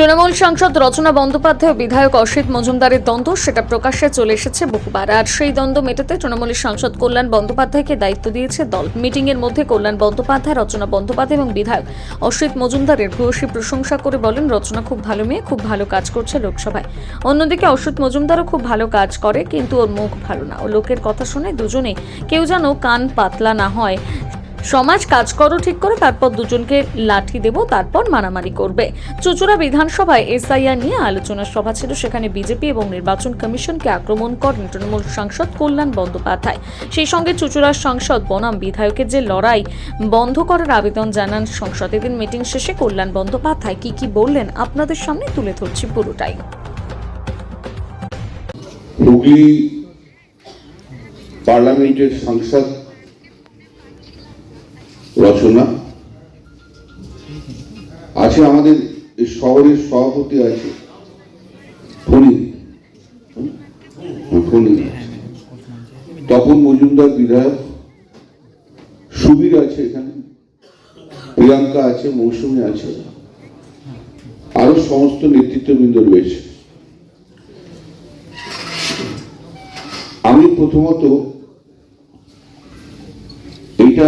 তৃণমূল সাংসদ রচনা বন্দ্যোপাধ্যায় ও বিধায়ক অসিত মজুমদারের দ্বন্দ্ব, সেটা প্রকাশ্যে চলে এসেছে বহুবার। আর সেই দ্বন্দ্ব মেটাতে তৃণমূলের সাংসদ কল্যাণ বন্দ্যোপাধ্যায়কে দায়িত্ব দিয়েছে দল। মিটিং এর মধ্যে কল্যাণ বন্দ্যোপাধ্যায়, রচনা বন্দ্যোপাধ্যায় এবং বিধায়ক অসিত মজুমদারের ভূয়সী প্রশংসা করে বলেন, রচনা খুব ভালো মেয়ে, খুব ভালো কাজ করছে লোকসভায়। অন্যদিকে অসিত মজুমদারও খুব ভালো কাজ করে, কিন্তু ওর মুখ ভালো না। ও লোকের কথা শুনে দুজনেই কেউ যেন কান পাতলা না হয়। সমাজ কাজ করো, ঠিক করে, তারপর দুজনকে লাঠি দেব, তারপর মারামারি করবে। চুচুড়া বিধানসভায় এসআইআর নিয়ে আলোচনা সভা ছিল, সেখানে বিজেপি এবং নির্বাচন কমিশনকে আক্রমণ করেন তৃণমূল সাংসদ কল্যাণ বন্দ্যোপাধ্যায়। সেই সঙ্গে চুচুড়ার সাংসদ বনাম বিধায়কের যে লড়াই, বন্ধ করার আবেদন জানান সংসদ। এদিন মিটিং শেষে কল্যাণ বন্দ্যোপাধ্যায় কি কি বললেন আপনাদের সামনে তুলে ধরছি পুরোটাই। পার্লামেন্টের সাংসদ রচনা। আছে আমাদের শহরের সভাপতি আছে। হ্যাঁ, তপন মজুমদার বিধায়ক। সুবীর আছে এখানে। প্রিয়াঙ্কা আছে মৌসুমী আছে। আরও সমস্ত নেতৃত্ববৃন্দ রয়েছে। আমি প্রথমত এইটা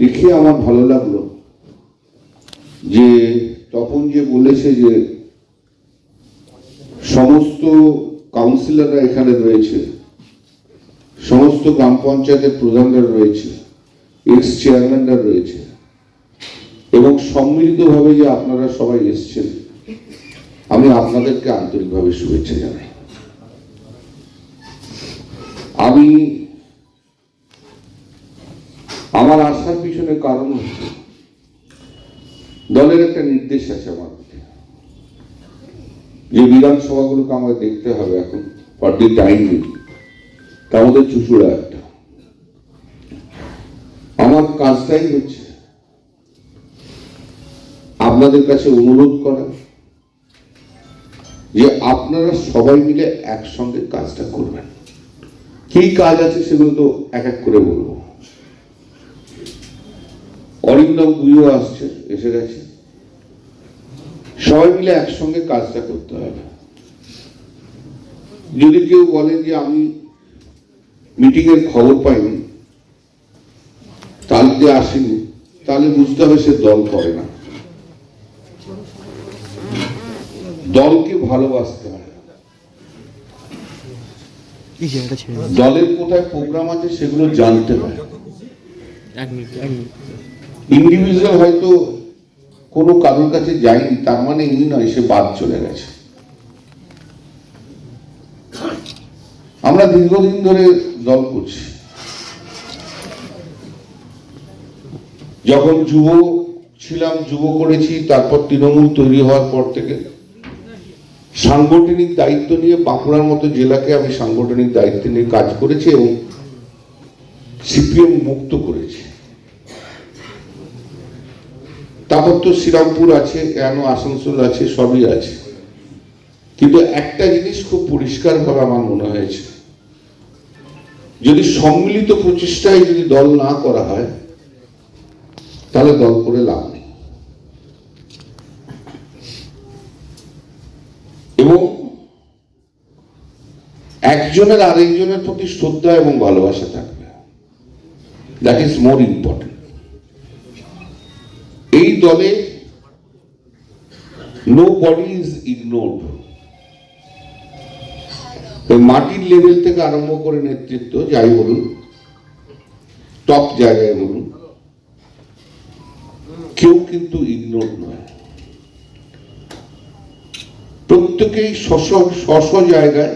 দেখে আমার ভালো লাগল যে তপন যে বলেছে যে সমস্ত কাউন্সিলররা এখানে রয়েছে, সমস্ত গ্রাম পঞ্চায়েতের প্রধানরা রয়েছে এক্স চেয়ারম্যানরা রয়েছে, এবং সম্মিলিতভাবে যে আপনারা সবাই এসছেন, আমি আপনাদেরকে আন্তরিকভাবে শুভেচ্ছা জানাই। আমি পিছনে কারণ হচ্ছে, দলের একটা নির্দেশ আছে আমার। যে বিধানসভাগুলোকে আমাকে দেখতে হবে এখন ফর দি টাইম তার মধ্যে চুচুড়া একটা। আমার কাজটাই হচ্ছে, আপনাদের কাছে অনুরোধ করা যে আপনারা সবাই মিলে একসঙ্গে কাজটা করবেন। কি কাজ আছে সেগুলো তো এক এক করে বলব। অরিন্দম বুইও আসছে এসে গেছে। সবাই মিলে একসঙ্গে কাজটা করতে হবে। যদি কেউ বলে যে আমি মিটিং এর খবর পাইনি তাল দিয়ে আসেনি তাহলে বুঝতে হবে সে দল করে না। দলকে ভালোবাসতে হয়। দলের কোথায় প্রোগ্রাম আছে সেগুলো জানতে হয়। এক মিনিট এক মিনিট। ইন্ডিভিজুয়াল হয়তো কোনো কারোর কাছে যায়নি, তার মানে এই নয়, সে বাদ চলে গেছে। আমরা দীর্ঘদিন ধরে দল করছি। যখন যুব ছিলাম, যুব করেছি, তারপর তৃণমূল তৈরি হওয়ার পর থেকে সাংগঠনিক দায়িত্ব নিয়ে বাঁকুড়ার মতো জেলাকে আমি সাংগঠনিক দায়িত্ব নিয়ে কাজ করেছি এবং সিপিএম মুক্ত করেছি। তারপর তো শ্রীরামপুর আছে কেন আসানসোল আছে, সবই আছে। কিন্তু একটা জিনিস খুব পরিষ্কার ভাবে আমার মনে হয়েছে। যদি সম্মিলিত প্রচেষ্টায় যদি দল না করা হয়, তাহলে দল করে লাভ নেই। এবং একজনের আরেকজনের প্রতি শ্রদ্ধা এবং ভালোবাসা থাকবে। দ্যাট ইজ মোর ইম্পর্টেন্ট এই দলে নো বডি ইজ ইগনোর্ড মাটির লেভেল থেকে আরম্ভ করে নেতৃত্ব, যাই বলুন টপ জায়গায় বলুন, কেউ কিন্তু ইগনোর নয়। প্রত্যেকেই স্ব স্ব জায়গায়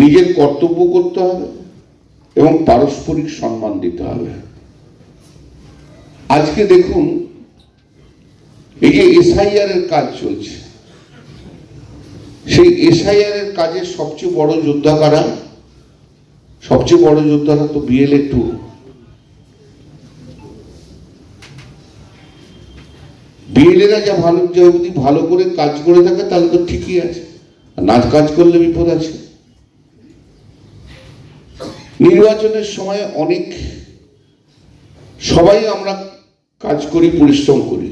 নিজের কর্তব্য করতে হবে এবং পারস্পরিক সম্মান দিতে হবে। আজকে দেখুন, এই যে এসআইআর এর কাজ চলছে, সেই এসআইআর এর কাজের সবচেয়ে বড় যোদ্ধা কারা? সবচেয়ে বড় যোদ্ধারা তো বিএলএ টু বিএলএরা যা ভালো যদি ভালো করে কাজ করে থাকে, তাহলে তো ঠিকই আছে। নাচ কাজ করলে বিপদ আছে। নির্বাচনের সময় অনেক সবাই আমরা কাজ করি, পরিশ্রম করি।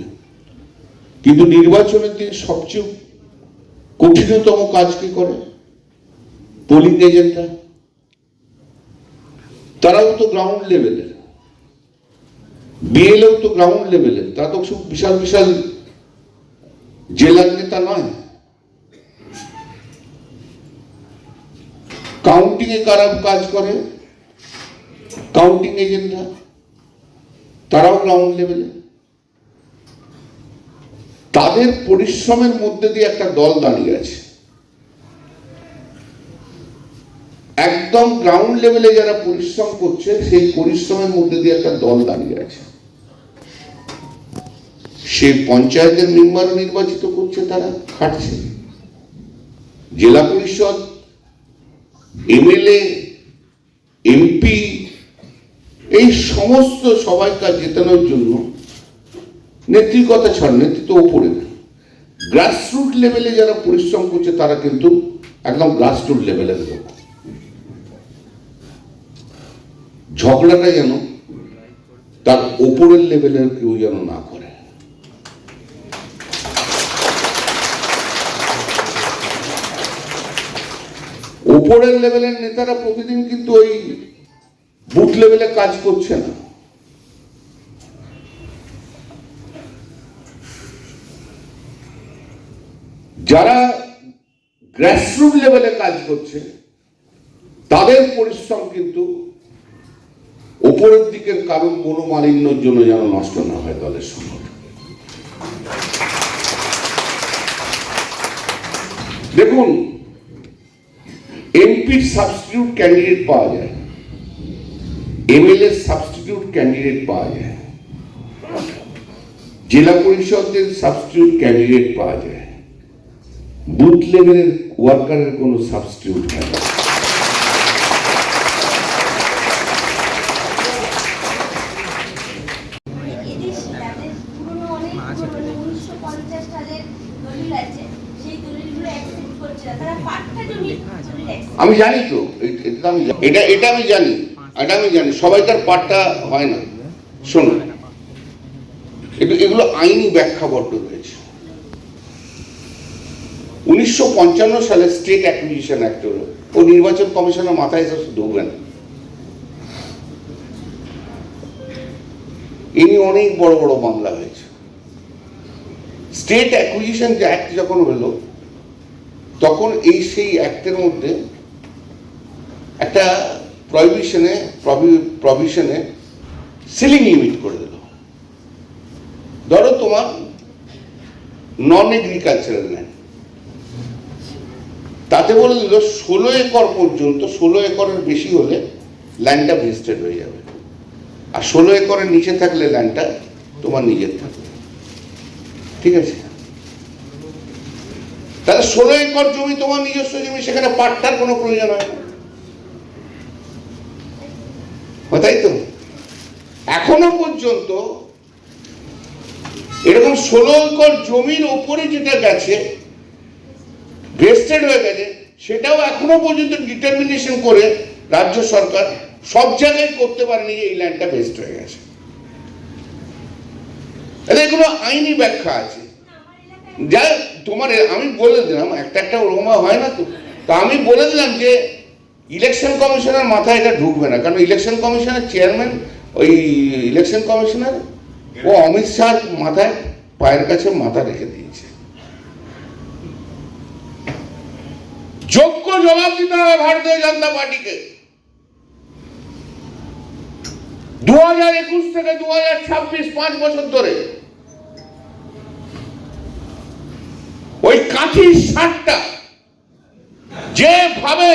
কিন্তু নির্বাচনের দিন সবচেয়ে কঠিনতম কাজ কি করে? পোলিং এজেন্টরা তারাও তো গ্রাউন্ড লেভেলের বিএলও তো গ্রাউন্ড লেভেলের তারা তো সব বিশাল বিশাল জেলার নেতা নয়। কাউন্টিং এ কারা কাজ করে? কাউন্টিং এজেন্টরা তারাও গ্রাউন্ড লেভেলে তাদের পরিশ্রমের মধ্যে দিয়ে একটা দল দাঁড়িয়ে আছে। একদম গ্রাউন্ড লেভেলে যারা পরিশ্রম করছে, সেই পরিশ্রমের মধ্যে দিয়ে একটা দল দাঁড়িয়ে আছে। সে পঞ্চায়েতের মেম্বার নির্বাচিত করছে, তারা খাটছে। জেলা পরিষদ, এমএলএ, এমপি এই সমস্ত সবাইকার জেতানোর জন্য নেত্রীর কথা ছাড়, নেতৃত্ব ওপরে গ্রাসরুট লেভেলে যারা পরিশ্রম করছে, তারা কিন্তু একদম গ্রাসরুট লেভেলের লোক। ঝগড়াটা যেন তার ওপরের লেভেলের কেউ যেন না করে। ওপরের লেভেলের নেতারা প্রতিদিন কিন্তু ওই বুথ লেভেলে কাজ করছে না। যারা গ্রাসরুট লেভেলে কাজ করছে, তাদের পরিশ্রম কিন্তু ওপরের দিকের কারণ মনোমালিন্যর জন্য যেন নষ্ট না হয় দলের সংগঠন দেখুন এমপির সাবস্টিটিউট ক্যান্ডিডেট পাওয়া যায়। এমএলএ সাবস্টিটিউট ক্যান্ডিডেট পাওয়া যায়। জেলা পরিষদের সাবস্টিটিউট ক্যান্ডিডেট পাওয়া যায়। বুথ লেভেলের ওয়ার্কারের কোনো সাবস্টিটিউট না এদের তাদের পুরনো অনেক পুরনো উনিশশো পঞ্চাশ সালের দলিল আছে সেই দলিলগুলো অ্যাকসেপ্ট করছে না। তারা পাট্টা জমি দলিল accept আমি জানি তো, এটা আমি। এটা এটা আমি জানি। এটা আমি জানি সবাইকার পাঠটা হয় না। শোনো এগুলো- আইনি ব্যাখ্যাবদ্ধ রয়েছে। উনিশশো পঞ্চান্ন সালে স্টেট অ্যাকুইজিশন অ্যাক্ট হলো। ও নির্বাচন কমিশনের মাথায় এসে ঢুকবেন ইনি অনেক বড় বড় মামলা হয়েছে। স্টেট অ্যাকুইজিশন অ্যাক্ট যখন হলো, তখন এই সেই অ্যাক্টের মধ্যে একটা প্রভিশনে প্রভিশনে সিলিং লিমিট করে দিল। ধরো তোমার নন এগ্রিকালচারাল ল্যান্ড তাতে বলে দিল, ষোলো একর পর্যন্ত, ষোলো একরের বেশি হলে ল্যান্ডটা ভেস্টেড হয়ে যাবে। আর ষোলো একরের নিচে থাকলে ল্যান্ডটা তোমার নিজের থাকবে। ঠিক আছে? তাহলে ষোলো একর জমি তোমার নিজস্ব জমি, সেখানে পাট্টার কোনো প্রয়োজন হয় না হয় তাই তো? এখনও পর্যন্ত এরকম ষোলো একর জমির ওপরে যেটা গেছে ভেস্টেড হয়ে গেছে, সেটাও এখনও পর্যন্ত ডিটারমিনেশন করে রাজ্য সরকার সব জায়গায় করতে পারেনি যে এই ল্যান্ডটা ভেস্ট হয়ে গেছে। এগুলো আইনি ব্যাখ্যা আছে। যা তোমার আমি বলে দিলাম, একটা একটা ওরকম হয় না তো? তা আমি বলে দিলাম যে ইলেকশন কমিশনের মাথায় এটা ঢুকবে না, কারণ ইলেকশন কমিশনের চেয়ারম্যান, ওই ইলেকশন কমিশনার, ও অমিত শাহ মাথায়, পায়ের কাছে মাথা রেখে দিয়েছে। যোগ্য জবাব দিতে হবে ভারতীয় জনতা পার্টিকে। দু হাজার একুশ থেকে দু হাজার ছাব্বিশ, পাঁচ বছর ধরে, ওই কাঠির সারটা যেভাবে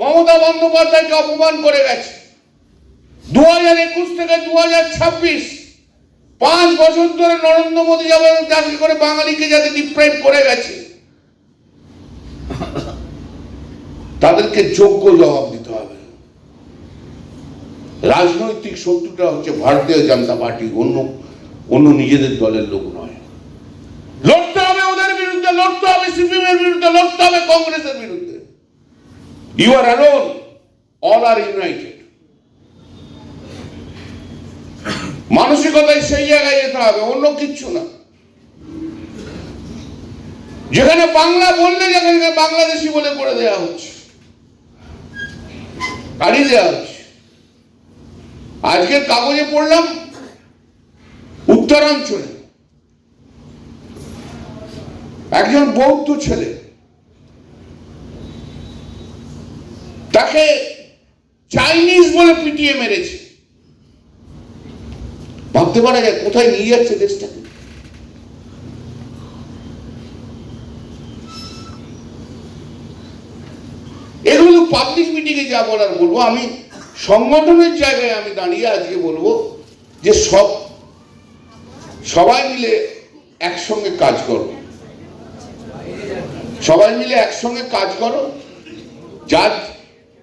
মমতা বন্দ্যোপাধ্যায়কে অপমান করে গেছে। দু হাজার একুশ থেকে দু হাজার ছাব্বিশ, পাঁচ বছর ধরে নরেন্দ্র মোদী চাকরি করে বাঙালিকে যাতে ডিপ্রাইভ করে গেছে, তাদেরকে যোগ্য জবাব দিতে হবে। রাজনৈতিক শত্রুটা হচ্ছে ভারতীয় জনতা পার্টি, অন্য অন্য নিজেদের দলের লোক নয়। লড়তে হবে ওদের বিরুদ্ধে, লড়তে হবে সিপিএম এর বিরুদ্ধে, লড়তে হবে কংগ্রেসের বিরুদ্ধে। You are alone all are united মানসিকতায় সেই জায়গায় যেতে হবে, অন্য কিচ্ছু না। যেখানে বাংলা বললে, যেখানে বাংলাদেশি বলে করে দেওয়া হচ্ছে। গাড়ি দেওয়া হচ্ছে। আজকের কাগজে পড়লাম, উত্তরাঞ্চলে। একজন বৌদ্ধ ছেলে তাকে চাইনিজ বলে পিটিয়ে মেরেছে। ভাবতে পারা যায় কোথায় নিয়ে যাচ্ছে দেশটাকে। এগুলো পাবলিক মিটিংয়ে যা বলার বলব, আমি সংগঠনের জায়গায় আমি দাঁড়িয়ে আজকে বলব যে সব, সবাই মিলে একসঙ্গে কাজ করো। সবাই মিলে একসঙ্গে কাজ করো। যার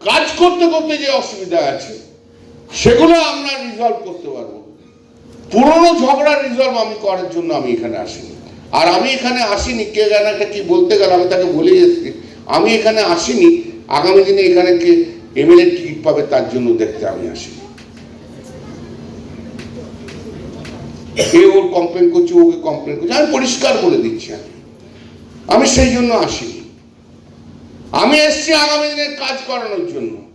কাজ করতে করতে যে অসুবিধা আছে, সেগুলো আমরা রিজলভ করতে পারব। পুরনো ঝগড়া রিজলভ আমি করার জন্য আমি এখানে আসিনি। আর আমি এখানে আসিনি, কে যেন একটা কি বলতে গেল, আমি তাকে বলেই এসেছি। আমি এখানে আসিনি, আগামী দিনে এখানে কে এমএলএ টিকিট পাবে তার জন্য দেখতে আমি আসিনি। এ ওর কমপ্লেন করছে, ওকে কমপ্লেন করছে, আমি পরিষ্কার বলে দিচ্ছি। আমি সেই জন্য আসিনি। আমি এসছি আগামী দিনের কাজ করানোর জন্য।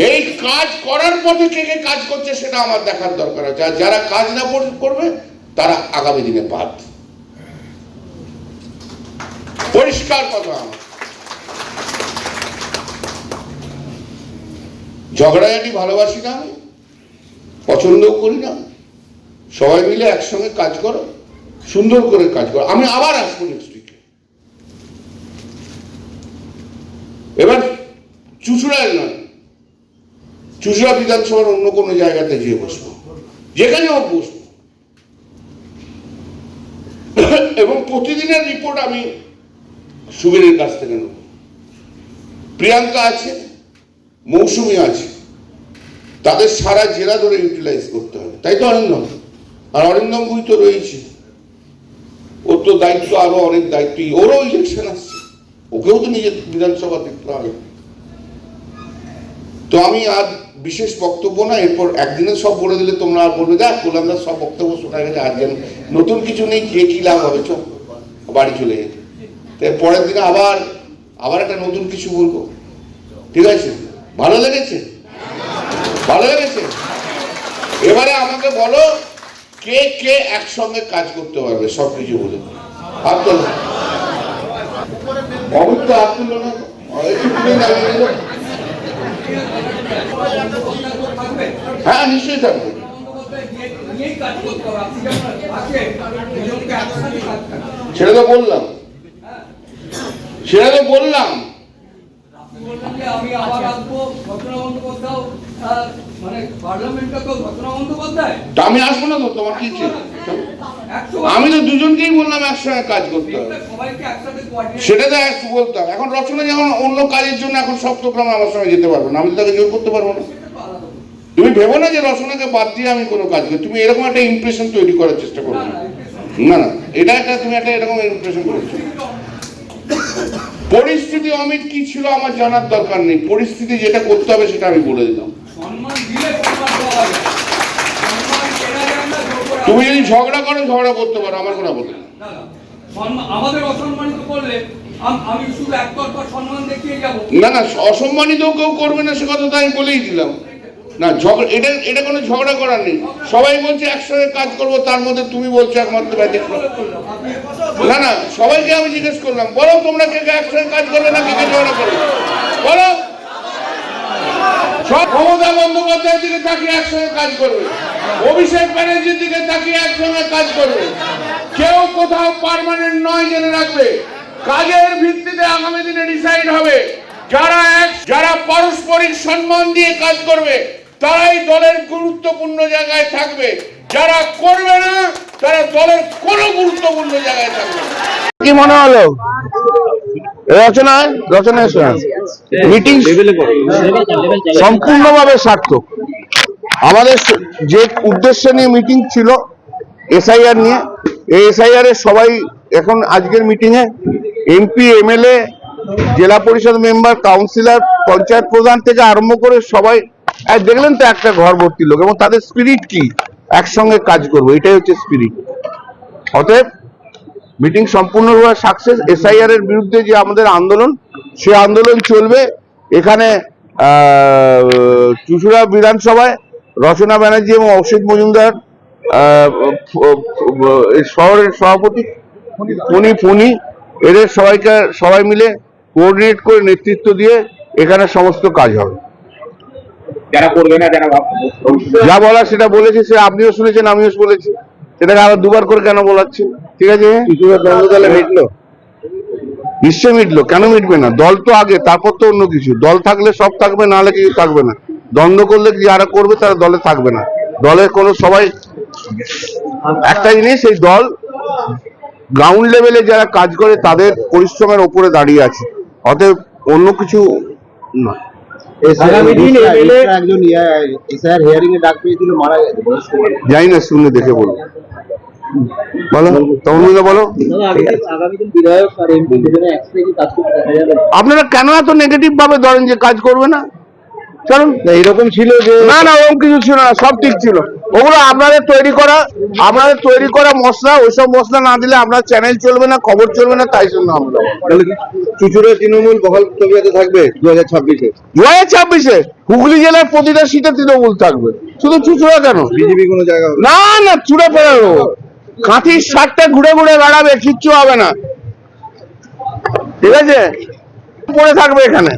এই কাজ করার পথে কে কে কাজ করছে সেটা আমার দেখার দরকার আছে। আর যারা কাজ না কর- করবে, তারা আগামী দিনে বাদ। পরিষ্কার কথা ঝগড়াঝাটি ভালোবাসি না আমি, পছন্দও করি না। সবাই মিলে একসঙ্গে কাজ করো, সুন্দর করে কাজ করো। আমি আবার আসব নেক্সট এবার চুচুড়ায় নয়, চুচুড়া বিধানসভার অন্য কোনো জায়গাতে যেয়ে বসবো। যেখানে হোক বসবো। এবং প্রতিদিনের রিপোর্ট আমি সুবীরের কাছ থেকে নেব। প্রিয়াঙ্কা আছে, মৌসুমি আছে। তাদের সারা জেলা ধরে ইউটিলাইজ করতে হবে। তাই তো অরিন্দম। আর অরিন্দম বুই তো রয়েছে। ওর তো দায়িত্ব, আরও অনেক দায়িত্ব। ওরও ইলেকশন আসছে ওকেও তো নিজের বিধানসভা দেখতে হবে তো আমি আর বিশেষ বক্তব্য না, এরপর একদিনে সব বলে দিলে তোমরা আর বলবে, দেখ কোলামদার সব বক্তব্য শোনা গেছে আর যেন নতুন কিছু নেই কে কি লাভ হবে চোখ বাড়ি চলে যেতে। তো এর পরের দিনে আবার আবার একটা নতুন কিছু বলব। ঠিক আছে? ভালো লেগেছে? ভালো লেগেছে? এবারে আমাকে বলো, কে কে একসঙ্গে কাজ করতে পারবে সব কিছু বলে। হাত তোলো অমিত তো? হাত। হ্যাঁ নিশ্চয়ই তো বললাম। সেটা তো বললাম। আমি আবার আসব ঘটনা বন্দ্যোপাধ্যায় মানে আমি আসব না তো তোমার কি আমি তো দুজনকেই বললাম একসঙ্গে কাজ করতে হবে। সেটা তো এক বলতাম এখন রচনা যেমন অন্য কাজের জন্য এখন সপ্তগ্রামে আমার সঙ্গে যেতে পারব না আমি তো তাকে জোর করতে পারব না। তুমি ভেবো না যে রচনাকে বাদ দিয়ে আমি কোনো কাজ করি। তুমি এরকম একটা ইমপ্রেশন তৈরি করার চেষ্টা করো। না না না এটা একটা তুমি একটা এরকম ইমপ্রেশন করছ পরিস্থিতি অমিত কি ছিল আমার জানার দরকার নেই। পরিস্থিতি যেটা করতে হবে সেটা আমি বলে দিলাম। তুমি যদি ঝগড়া করো ঝগড়া করতে পারো আমার কোনো আপত্তি না, না। আমাদের অসম্মানিত করলে না না কেউ করবে না সে কথা তো আমি বলেই দিলাম। না ঝগড়া এটা এটা কোনো ঝগড়া করার নেই। সবাই বলছে একসঙ্গে কাজ করব তার মধ্যে তুমি বলছো একমাত্র ব্যতিক্রম না না সবাইকে আমি জিজ্ঞেস করলাম বলো তোমরা কে কে একসঙ্গে কাজ করবে না কে কে ঝগড়া করবে? বলো। সব মমতা বন্দ্যোপাধ্যায়ের দিকে তাকিয়ে একসঙ্গে কাজ করবে। অভিষেক ব্যানার্জির দিকে তাকিয়ে একসঙ্গে কাজ করবে। কেউ কোথাও পারমানেন্ট নয় জেনে রাখবে। কাজের ভিত্তিতে আগামী দিনে ডিসাইড হবে যারা এক, যারা পারস্পরিক সম্মান দিয়ে কাজ করবে, তারাই দলের গুরুত্বপূর্ণ জায়গায় থাকবে। যারা করবে না, তারা দলের কোনো গুরুত্বপূর্ণ জায়গায় থাকবে। কি মনে হলো? রচনা রচনা মিটিং সম্পূর্ণভাবে সার্থক। আমাদের যে উদ্দেশ্য নিয়ে মিটিং ছিল এসআইআর নিয়ে, এই এসআইআর এর সবাই এখন আজকের মিটিং এ এমপি এমএলএ জেলা পরিষদ মেম্বার কাউন্সিলর পঞ্চায়েত প্রধান থেকে আরম্ভ করে সবাই দেখলেন তো একটা ঘর ভর্তি লোক এবং তাদের স্পিরিট কি? একসঙ্গে কাজ করব, এটাই হচ্ছে স্পিরিট অতএব মিটিং সম্পূর্ণভাবে সাকসেস এসআইআর এর বিরুদ্ধে যে আমাদের আন্দোলন সে আন্দোলন চলবে। এখানে চুচুড়া বিধানসভায় রচনা ব্যানার্জি এবং অসিত মজুমদার শহরের সভাপতি ফণি ফণি এদের সবাইকে সবাই মিলে কোঅর্ডিনেট করে নেতৃত্ব দিয়ে এখানে সমস্ত কাজ হবে। যারা করবে না যারা যা বলা সেটা বলেছে সে আপনিও শুনেছেন আমিও বলেছি সেটাকে আবার দুবার করে কেন বলাচ্ছেন ঠিক আছে? দ্বন্দ্ব দলে মিটলো। নিশ্চয় মিটলো। কেন মিটবে না? দল তো আগে তারপর তো অন্য কিছু। দল থাকলে সব থাকবে নাহলে কিছু থাকবে না। দ্বন্দ্ব করলে যারা করবে তারা দলে থাকবে না। দলের কোনো সবাই একটা জিনিস এই দল গ্রাউন্ড লেভেলে যারা কাজ করে তাদের পরিশ্রমের ওপরে দাঁড়িয়ে আছে। অতএব অন্য কিছু না এমএলএ একজন হিয়ারিং এ ডাক পেয়েছিল মারা গেছে বয়স্ক যাই না শুনে দেখে বলো। বলো বলো। আপনারা কেন এত নেগেটিভ ভাবে ধরেন যে কাজ করবে না? কারণ এরকম ছিল যে না না ওরকম কিছু ছিল না সব ঠিক ছিল। ওগুলো আপনাদের তৈরি করা আপনাদের তৈরি করা মশলা ওইসব মশলা না দিলে আপনার চ্যানেল চলবে না খবর চলবে না তাই জন্য আমরা চুচুড়ে তৃণমূল বহাল তবিয়াতে থাকবে দু হাজার ছাব্বিশে? দু হাজার ছাব্বিশে হুগলি জেলার প্রতিটা সিটে তৃণমূল থাকবে। শুধু চুচুড়া কেন? বিজেপি কোনো জায়গা না। না চুড়ে ফেরানো কাঁথির শাকটা ঘুরে ঘুরে বেড়াবে কিচ্ছু হবে না। ঠিক আছে? পড়ে থাকবে এখানে।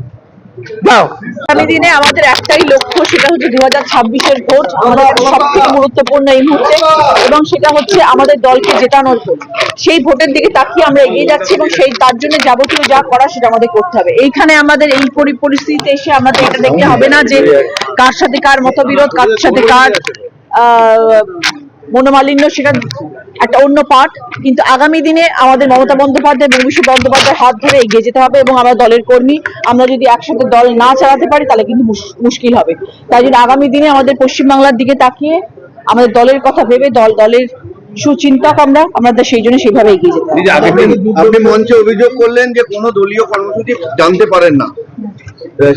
যাও আগামী দিনে আমাদের একটাই লক্ষ্য, সেটা হচ্ছে দু হাজার ছাব্বিশের ভোট, আমাদের গুরুত্বপূর্ণ এই মুহূর্তে, এবং সেটা হচ্ছে আমাদের দলকে জেতানোর ভোট। সেই ভোটের দিকে তাকিয়ে আমরা এগিয়ে যাচ্ছি এবং সেই, তার জন্য যাবতীয় যা করা সেটা আমাদের করতে হবে। এইখানে আমাদের এই পরি- পরিস্থিতিতে এসে আমাদের এটা দেখতে হবে না যে কার সাথে কার মতবিরোধ, কার সাথে কার মনোমালিন্য সেটা একটা অন্য পার্ট কিন্তু আগামী দিনে আমাদের মমতা বন্দ্যোপাধ্যায় এবং অভিষেক বন্দ্যোপাধ্যায়ের হাত ধরে এগিয়ে যেতে হবে এবং আমরা দলের কর্মী, আমরা যদি একসাথে দল না চালাতে পারি তাহলে কিন্তু মুশ- মুশকিল হবে। তাই জন্য আগামী দিনে আমাদের পশ্চিমবাংলার দিকে তাকিয়ে আমাদের দলের কথা ভেবে দল, দলের সুচিন্তক আমরা আমাদের সেই জন্য সেইভাবে এগিয়ে যেতে হবে। আপনি মঞ্চে অভিযোগ করলেন যে কোনো দলীয় কর্মসূচি জানতে পারেন না।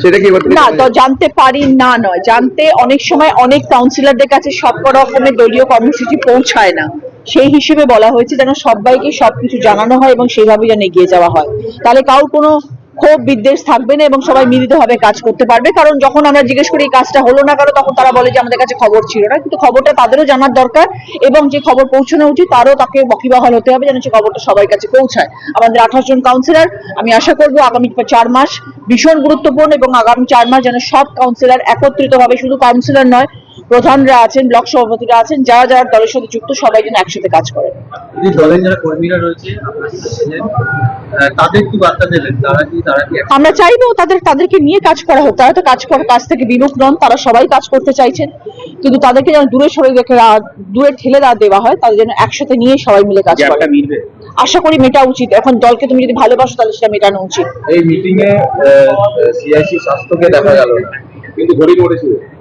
সেটা কি না তো জানতে পারি না নয়। জানতে অনেক সময় অনেক কাউন্সিলরদের কাছে সব রকমের দলীয় কর্মসূচি পৌঁছায় না। সেই হিসেবে বলা হয়েছে যেন সবাইকে সবকিছু জানানো হয় এবং সেইভাবে যেন এগিয়ে যাওয়া হয়। তাহলে কারোর কোনো ক্ষোভ, বিদ্বেষ থাকবে না এবং সবাই মিলিতভাবে কাজ করতে পারবে। কারণ যখন আমরা জিজ্ঞেস করি, এই কাজটা হলো না কারও তখন তারা বলে যে, আমাদের কাছে খবর ছিল না। কিন্তু খবরটা তাদেরও জানার দরকার এবং যে খবর পৌঁছানো উচিত, তারও তাকে বকিবহাল হতে হবে যেন সে খবরটা সবার কাছে পৌঁছায়। আমাদের আঠাশ জন কাউন্সিলর আমি আশা করব আগামী চার মাস ভীষণ গুরুত্বপূর্ণ এবং আগামী চার মাস যেন সব কাউন্সিলর একত্রিত ভাবে শুধু কাউন্সিলর নয় প্রধানরা আছেন ব্লক সভাপতিরা আছেন যারা যারা দলের সাথে যুক্ত সবাই যেন একসাথে কাজ করেন। দলের যারা কর্মীরা রয়েছে আপনার সাথে ছিলেন, আহ, তাদের কি বার্তা দেবেন? তারা কি তারা কি আমরা চাইব তাদের তাদেরকে নিয়ে কাজ করা হোক। তারা তো কাজ করার কাজ থেকে বিমুখ নন তারা সবাই কাজ করতে চাইছেন। কিন্তু তাদেরকে যেন দূরে সরে রেখে দূরে ঠেলে দেওয়া হয় তাদের যেন একসাথে নিয়ে সবাই মিলে কাজ করে আশা করি মেটা উচিত। এখন দলকে তুমি যদি ভালোবাসো তাহলে সেটা মেটানো উচিত। এই মিটিং এ সিআইসি স্বাস্থ্যকে দেখা গেল কিন্তু ঘড়ি পড়েছিল পরে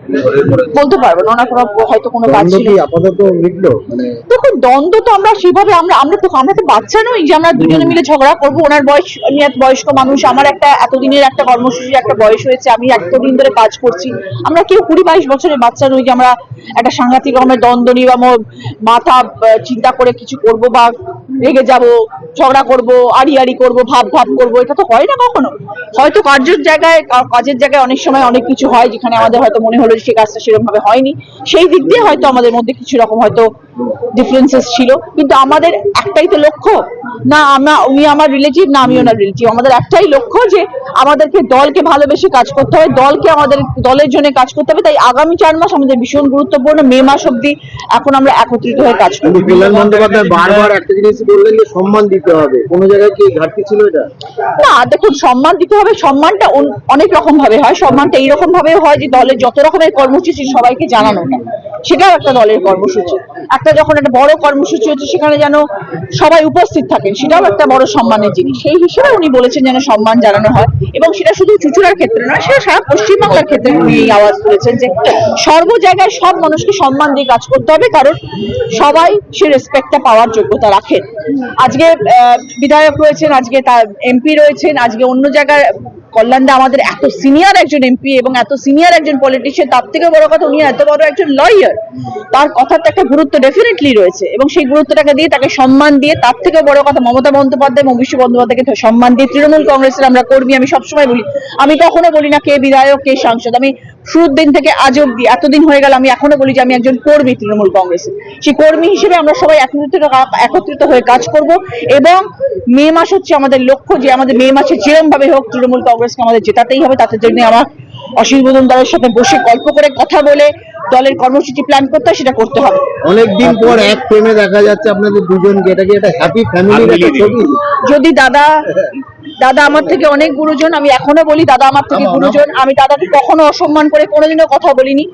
বলতে পারব না ওনার কোনো হয়তো কোনো কাজ ছিল আপাতত মিটলো মানে দেখুন দ্বন্দ্ব তো আমরা সেভাবে আমরা আমরা তো আমরা তো বাচ্চা নই যে আমরা দুজনে মিলে ঝগড়া করব। ওনার বয়স আমি এক বয়স্ক মানুষ আমার একটা এতদিনের একটা কর্মসূচি একটা বয়স হয়েছে আমি এতদিন ধরে কাজ করছি। আমরা কেউ কুড়ি বাইশ বছরের বাচ্চা নই যে আমরা একটা সাংঘাতিক রকমের দ্বন্দ্ব নিয়ে বা মাথা চিন্তা করে কিছু করব বা রেগে যাব ঝগড়া করব আড়ি আড়ি করব ভাব ভাব করব এটা তো হয় না কখনো। হয়তো কার্যের জায়গায় কাজের জায়গায় অনেক সময় অনেক কিছু হয় যেখানে আমাদের হয়তো মনে হলো সেই কাজটা সেরকম ভাবে হয়নি। সেই দিক দিয়ে হয়তো আমাদের মধ্যে কিছু রকম হয়তো ডিফারেন্সেস ছিল। কিন্তু আমাদের একটাই তো লক্ষ্য না আমরা উনি আমার রিলেটিভ না আমি ওনার রিলেটিভ আমাদের একটাই লক্ষ্য যে আমাদেরকে দলকে ভালোবেসে কাজ করতে হবে দলকে আমাদের দলের জন্য কাজ করতে হবে। তাই আগামী চার মাস আমাদের ভীষণ গুরুত্বপূর্ণ মে মাস অবধি এখন আমরা একত্রিত হয়ে কাজ করব। কল্যাণ বন্দ্যোপাধ্যায় বারবার একটা জিনিস বললেন যে সম্মান দিতে হবে। কোনো জায়গায় কি ঘাটতি ছিল এটা? না দেখুন সম্মান দিতে হবে। সম্মানটা অনেক রকম ভাবে হয়। সম্মানটা এইরকম ভাবে হয় যে দলের যত রকমের কর্মসূচি সবাইকে জানানোটা সেটাও একটা দলের কর্মসূচি। একটা যখন একটা বড় কর্মসূচি হচ্ছে, সেখানে যেন সবাই উপস্থিত থাকেন, সেটাও একটা বড় সম্মানের জিনিস। সেই হিসেবে উনি বলেছেন যেন সম্মান জানানো হয়, এবং সেটা শুধু চুচুড়ার ক্ষেত্রে নয়, সেটা সারা পশ্চিমবাংলার ক্ষেত্রে উনি এই আওয়াজ তুলেছেন যে সর্ব জায়গায় সব মানুষকে সম্মান দিয়ে কাজ করতে হবে, কারণ সবাই সে রেসপেক্টটা পাওয়ার যোগ্যতা রাখেন। আজকে বিধায়ক রয়েছেন, আজকে তার এমপি রয়েছেন, আজকে অন্য জায়গায় কল্যাণদা আমাদের এত সিনিয়র একজন এমপি এবং এত সিনিয়র একজন পলিটিশিয়ান তার থেকে বড় কথা উনি এত বড় একজন লয়ার তার কথার একটা গুরুত্ব ডেফিনেটলি রয়েছে এবং সেই গুরুত্বটাকে দিয়ে তাকে সম্মান দিয়ে তার থেকে বড় কথা মমতা বন্দ্যোপাধ্যায় এবং বিশ্ব বন্দ্যোপাধ্যায়কে সম্মান দিয়ে তৃণমূল কংগ্রেসের আমরা কর্মী, আমি সবসময় বলি। আমি কখনো বলি না কে বিধায়ক, কে সাংসদ। আমি শুরুর দিন থেকে আজ অব্দি এতদিন হয়ে গেল আমি এখনও বলি যে আমি একজন কর্মী তৃণমূল কংগ্রেসের সেই কর্মী হিসেবে আমরা সবাই একত্রিত একত্রিত হয়ে কাজ করব এবং মে মাস হচ্ছে আমাদের লক্ষ্য যে আমাদের মে মাসে যেরকম ভাবে হোক তৃণমূল কংগ্রেসকে আমাদের জেতাতেই হবে তাদের জন্য আমার অসীম মজুমদারের সাথে বসে গল্প করে কথা বলে দলের কর্মসূচি প্ল্যান করতে হয় সেটা করতে হবে। অনেকদিন পর এক প্রেমে দেখা যাচ্ছে আপনাদের দুজনকে এটা কি একটা হ্যাপি ছবি? যদি দাদা দাদা আমার থেকে অনেক গুরুজন আমি এখনও বলি দাদা আমার থেকে গুরুজন আমি দাদাকে কখনো অসম্মান করে কোনোদিনও কথা বলিনি।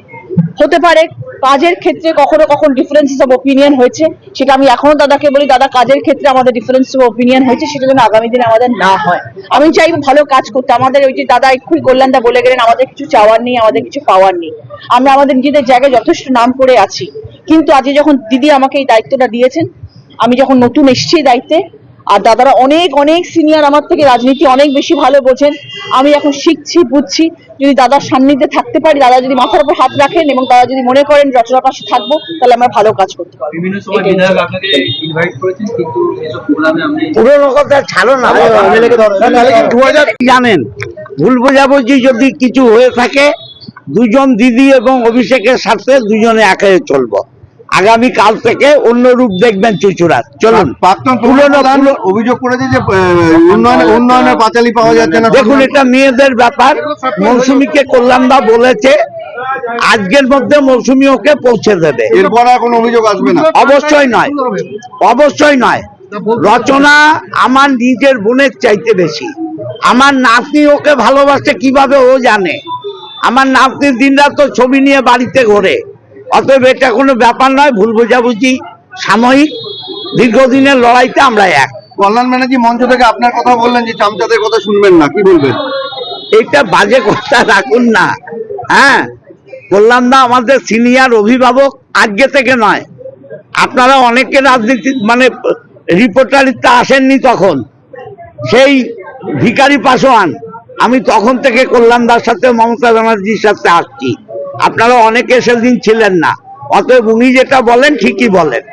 হতে পারে কাজের ক্ষেত্রে কখনো কখনো ডিফারেন্সেস অফ ওপিনিয়ন হয়েছে সেটা আমি এখনও দাদাকে বলি দাদা কাজের ক্ষেত্রে আমাদের ডিফারেন্স অফ ওপিনিয়ন হয়েছে সেটা যেন আগামী দিনে আমাদের না হয়। আমি চাই ভালো কাজ করতে আমাদের ওই যে দাদা এক্ষুনি কল্যাণদা বলে গেলেন আমাদের কিছু চাওয়ার নেই আমাদের কিছু পাওয়ার নেই। আমরা আমাদের নিজেদের জায়গায় যথেষ্ট নাম করে আছি। কিন্তু আজকে যখন দিদি আমাকে এই দায়িত্বটা দিয়েছেন আমি যখন নতুন এসছি দায়িত্বে আর দাদারা অনেক অনেক সিনিয়র আমার থেকে রাজনীতি অনেক বেশি ভালো বোঝেন। আমি এখন শিখছি বুঝছি। যদি দাদার সান্নিধ্যে থাকতে পারি দাদা যদি মাথার উপর হাত রাখেন এবং দাদা যদি মনে করেন রচনার পাশে থাকব তাহলে আমরা ভালো কাজ করতে পারব। বিভিন্ন সময় এটাই। বিধায়ক আপনাকে ইনভাইট করেছেন কিন্তু এসব প্রোগ্রামে আপনি পুরোনো কথা ছাড়ো না। জানেন? ভুল বোঝাবুঝি যদি কিছু হয়ে থাকে দুজন দিদি এবং অভিষেকের সাথে দুজনে একাই চলবো। আগামী কাল থেকে অন্য রূপ দেখবেন চুচুড়ার। চলুন। অভিযোগ করেছে যে উন্নয়নের পাঁচালি পাওয়া যাচ্ছে না। দেখুন এটা মেয়েদের ব্যাপার। মৌসুমীকে কল্যাণদা বলেছে আজকের মধ্যে মৌসুমী ওকে পৌঁছে দেবে। এরপর কোনো অভিযোগ আসবে না। অবশ্যই নয়। অবশ্যই নয়। রচনা আমার নিজের বোনের চাইতে বেশি। আমার নাতনি ওকে ভালোবাসে কীভাবে ও জানে। আমার নাতনির দিনরাত তো ছবি নিয়ে বাড়িতে ঘোরে। অতএব এটা কোনো ব্যাপার নয় ভুল বোঝাবুঝি সাময়িক। দীর্ঘদিনের লড়াইতে আমরা এক। কল্যাণ ব্যানার্জি মঞ্চ থেকে আপনার কথা বললেন যে চামচাদের কথা শুনবেন না কি বলবেন? এটা বাজে কথা রাখুন না। হ্যাঁ কল্যাণদা আমাদের সিনিয়র অভিভাবক আজকে থেকে নয়। আপনারা অনেকে রাজনীতি মানে রিপোর্টারিতে আসেননি তখন। সেই ভিকারি পাসোয়ান আমি তখন থেকে কল্যাণদার সাথে মমতা ব্যানার্জির সাথে আসছি। আপনারা অনেকে সেদিন ছিলেন না অতএব উনি যেটা বলেন ঠিকই বলেন।